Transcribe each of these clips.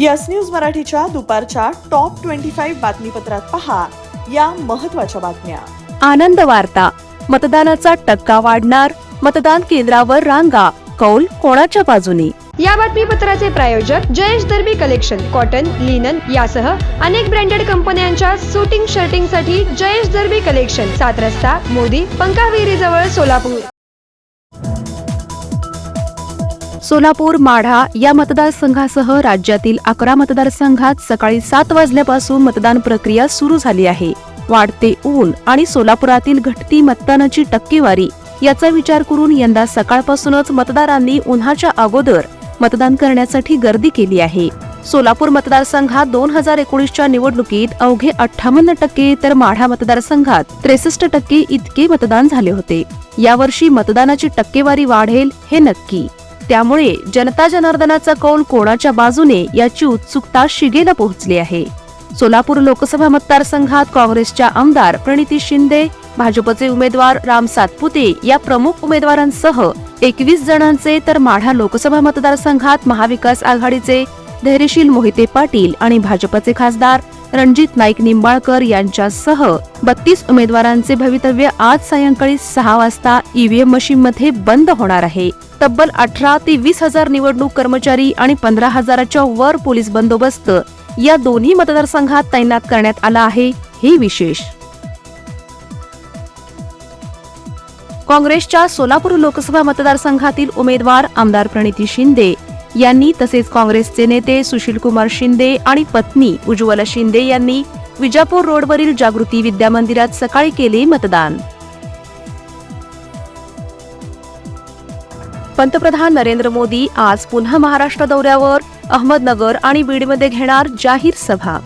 Yes news मराठीच्या दुपारच्या top twenty five बातमीपत्रात पहा या महत्त्वाच्या बातम्या. आनंद वार्ता. मतदानाचा टक्का वाढणार मतदान केंद्रावर रांगा कौल कोणाच्या बाजूनी? या बातमीपत्राचे प्रायोजक Jayesh Derby collection cotton linen यासह अनेक ब्रँडेड कंपन्यांच्या सुटिंग शर्टिंगसाठी जयेश दर्बी कलेक्शन सात रस्ता मोदी पंकाविरी जवळ सोलापूर. सोलापूर माढा या मतदारसंघासह राज्यातील अकरा मतदारसंघात सकाळी सात वाजल्यापासून मतदान प्रक्रिया सुरू झाली आहे. वाढते ऊन आणि सोलापुरातील घटती मतदानाची टक्केवारी याचा विचार करून यंदा सकाळपासूनच मतदारांनी उन्हाच्या अगोदर मतदान करण्यासाठी गर्दी केली आहे. सोलापूर मतदारसंघात दोन हजार एकोणीसच्या निवडणुकीत अवघे अठ्ठावन्न टक्के तर माढा मतदारसंघात त्रेसष्ट टक्के इतके मतदान झाले होते. यावर्षी मतदानाची टक्केवारी वाढेल हे नक्की. त्यामुळे जनता जनार्दनाचा कौल कोणाच्या बाजूने याची उत्सुकता शिगेला पोहोचली आहे. सोलापूर लोकसभा मतदारसंघात काँग्रेसच्या आमदार प्रणिती शिंदे भाजपचे उमेदवार राम सातपुते या प्रमुख उमेदवारांसह एकवीस जणांचे तर माढा लोकसभा मतदारसंघात महाविकास आघाडीचे धैर्यशील मोहिते पाटील आणि भाजपचे खासदार रणजित नाईक निंबाळकर यांच्यासह बत्तीस उमेदवारांचे भवितव्य आज सायंकाळी सहा वाजता ईव्हीएम मशीन मध्ये बंद होणार आहे. तब्बल अठरा ते वीस हजार निवडणूक कर्मचारी आणि पंधरा हजाराच्या वर पोलीस बंदोबस्त या दोन्ही मतदारसंघात तैनात करण्यात आला आहे. हे विशेष. काँग्रेसच्या सोलापूर लोकसभा मतदारसंघातील उमेदवार आमदार प्रणिती शिंदे यांनी तसेच काँग्रेसचे नेते सुशील कुमार शिंदे आणि पत्नी उज्ज्वला शिंदे यांनी विजापूर रोडवरील जागृती विद्या मंदिरात सकाळी केले मतदान. पंतप्रधान नरेंद्र मोदी आज पुन्हा महाराष्ट्र दौऱ्यावर अहमदनगर आणि बीडमध्ये घेणार जाहीर सभा.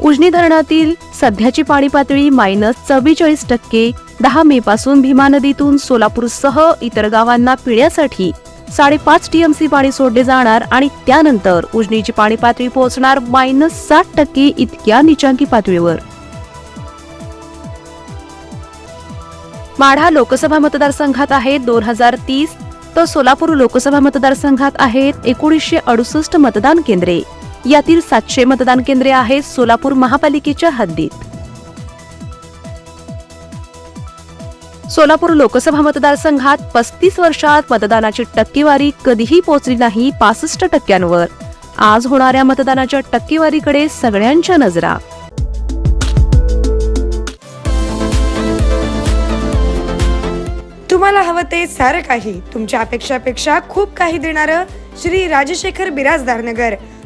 उजनी धरणातील सध्याची पाणी पातळी मायनस चव्वेचाळीस टक्के. दहा मे पासून भीमा नदीतून सोलापूरसह इतर गावांना पिण्यासाठी साडेपाच टीएमसी पाणी सोडले जाणार आणि त्यानंतर उजनीची पाणी पातळी पोहोचणार मायनस साठ टक्के इतक्या निचांकी पातळीवर. माढा लोकसभा मतदारसंघात आहेत दोन हजार तीस. तर सोलापूर लोकसभा मतदारसंघात आहेत एकोणीसशे अडुसष्ट मतदान केंद्रे. यातील सातशे मतदान केंद्रे आहेत सोलापूर महापालिकेच्या हद्दीत. सोलापूर लोकसभा मतदारसंघात पस्तीस वर्षात मतदानाची टक्केवारी कधीही पोहोचली नाही पासष्ट टक्क्यांवर. आज होणाऱ्या मतदानाच्या टक्केवारीकडे सगळ्यांच्या नजरा. तुम्हाला हवं ते सारं काही तुमच्या अपेक्षापेक्षा खूप काही देणारं श्री राजशेखर बिराजदार नगर.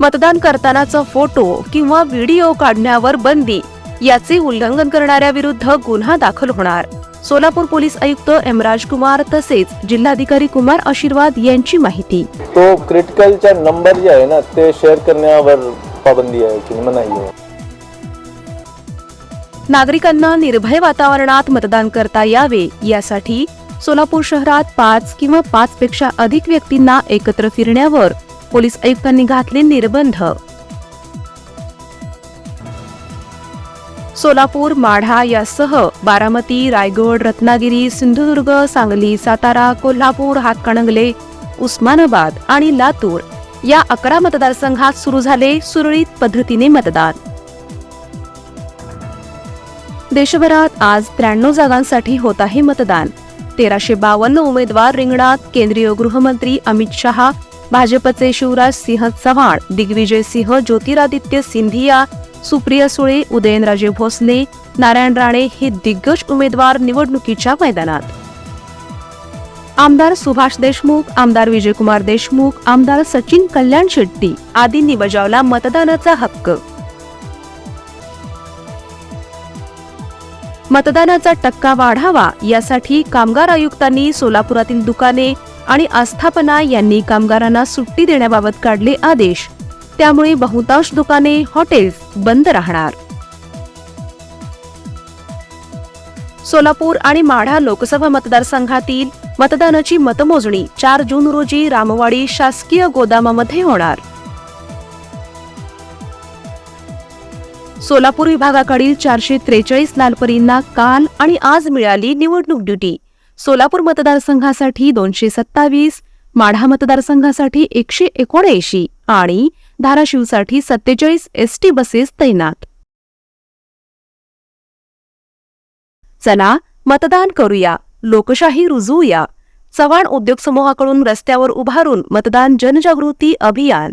मतदान करतानाचा फोटो किंवा व्हिडिओ काढण्यावर बंदी. याचे उल्लंघन करणाऱ्या विरुद्ध गुन्हा दाखल होणार. सोलापूर पोलीस आयुक्त एम राजकुमार तसेच जिल्हाधिकारी कुमार आशीर्वाद यांची माहिती. तो क्रिटिकलच्या नंबर जे आहे ना ते शेअर करण्यावर पाबंदी आहे की मनाई आहे. नागरिकांना निर्भय वातावरणात मतदान करता यावे यासाठी सोलापूर शहरात पाच किंवा पाच पेक्षा अधिक व्यक्तींना एकत्र फिरण्यावर पोलीस आयुक्तांनी घातले निर्बंध. सोलापूर माढा यासह बारामती रायगड रत्नागिरी सिंधुदुर्ग सांगली सातारा कोल्हापूर हातकणंगले उस्मानाबाद आणि लातूर या अकरा मतदारसंघात सुरू झाले सुरळीत पद्धतीने मतदान. देशभरात आज त्र्याण्णव जागांसाठी होत आहे मतदान. तेराशे बावन्न उमेदवार रिंगणात केंद्रीय गृहमंत्री अमित शहा भाजपचे शिवराज सिंह चव्हाण दिग्विजय सिंह ज्योतिरादित्य सिंधिया सुप्रिया सुळे उदयनराजे भोसले नारायण राणे हे दिग्गज उमेदवार निवडणुकीच्या मैदानात. आमदार सुभाष देशमुख आमदार विजयकुमार देशमुख आमदार सचिन कल्याण शेट्टी आदींनी बजावला मतदानाचा हक्क. मतदानाचा टक्का वाढावा यासाठी कामगार आयुक्तांनी सोलापुरातील दुकाने आणि आस्थापना यांनी कामगारांना सुट्टी देण्याबाबत काढले आदेश. त्यामुळे बहुतांश दुकाने हॉटेल्स बंद राहणार. सोलापूर आणि माढा लोकसभा मतदारसंघातील मतदानाची मतमोजणी चार जून रोजी रामवाडी शासकीय गोदामामध्ये होणार. सोलापूर विभागाकडील चारशे त्रेचाळीस लालपरींना काल आणि आज मिळाली निवडणूक ड्युटी. सोलापूर मतदारसंघासाठी दोनशे सत्तावीस माढा मतदारसंघासाठी एकशे एकोणऐंशी आणि धाराशिवसाठी सत्तेचाळीस एसटी बसेस तैनात. चला मतदान करूया लोकशाही रुजवूया चव्हाण उद्योग समूहाकडून रस्त्यावर उभारून मतदान जनजागृती अभियान.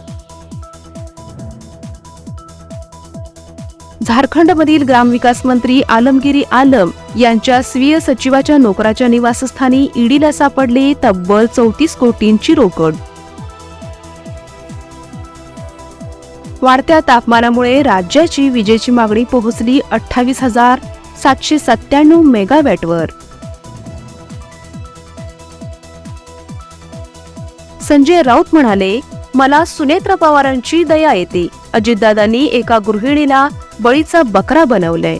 झारखंडमधील ग्रामविकास मंत्री आलमगिरी आलम यांच्या स्वीय सचिवाच्या नोकराच्या निवासस्थानी ईडीला सापडले तब्बल चौतीस कोटींची रोकड. वाढत्या तापमानामुळे राज्याची विजेची मागणी पोहोचली अठ्ठावीस हजार सातशे सत्त्याण्णव मेगावॅटवर. संजय राऊत म्हणाले मला सुनेत्रा पवारांची दया येते. अजितदादांनी एका गृहिणीला बळीचा बकरा बनवलंय.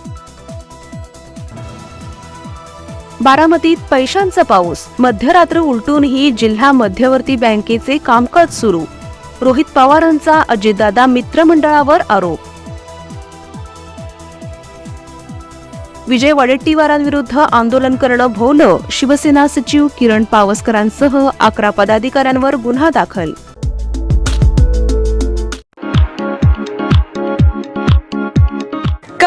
बारामतीत पैशांचा पाऊस. मध्यरात्र उलटूनही जिल्हा मध्यवर्ती बँकेचे कामकाज सुरू. रोहित पवारांचा अजितदादा मित्रमंडळावर आरोप. विजय वडेट्टीवारांविरुद्ध आंदोलन करणं भोवलं शिवसेना सचिव किरण पावसकरांसह अकरा पदाधिकाऱ्यांवर गुन्हा दाखल.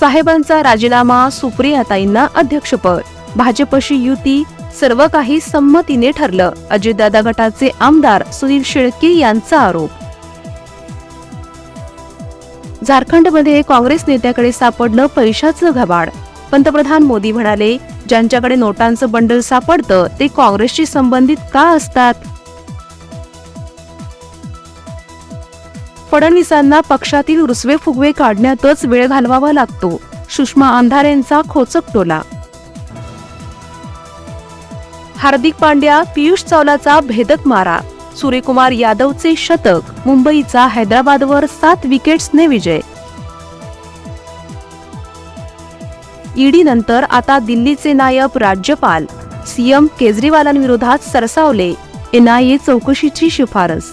साहेबांचा राजीनामा सुप्रियाताईंना अध्यक्षपद. भाजपशी युती सर्व काही संमतीने ठरलं अजितदादा गटाचे आमदार सुनील शेळके यांचा आरोप. झारखंडमध्ये काँग्रेस नेत्याकडे सापडलं पैशाचं घबाड. पंतप्रधान मोदी म्हणाले ज्यांच्याकडे नोटांचं बंडल सापडतं ते काँग्रेसशी संबंधित का असतात? फडणवीसांना पक्षातील रुसवे फुगवे काढण्यातच वेळ घालवावा लागतो. सुषमा अंधारेंचा खोचक टोला. हार्दिक पांड्या पियुष चावलाचा भेदक मारा. सूर्यकुमार यादवचे शतक. मुंबईचा हैदराबादवर सात विकेट्सने विजय. ईडी नंतर आता दिल्लीचे नायब राज्यपाल. सीएम केजरीवालांविरोधात सरसावले. एनआयए चौकशीची शिफारस.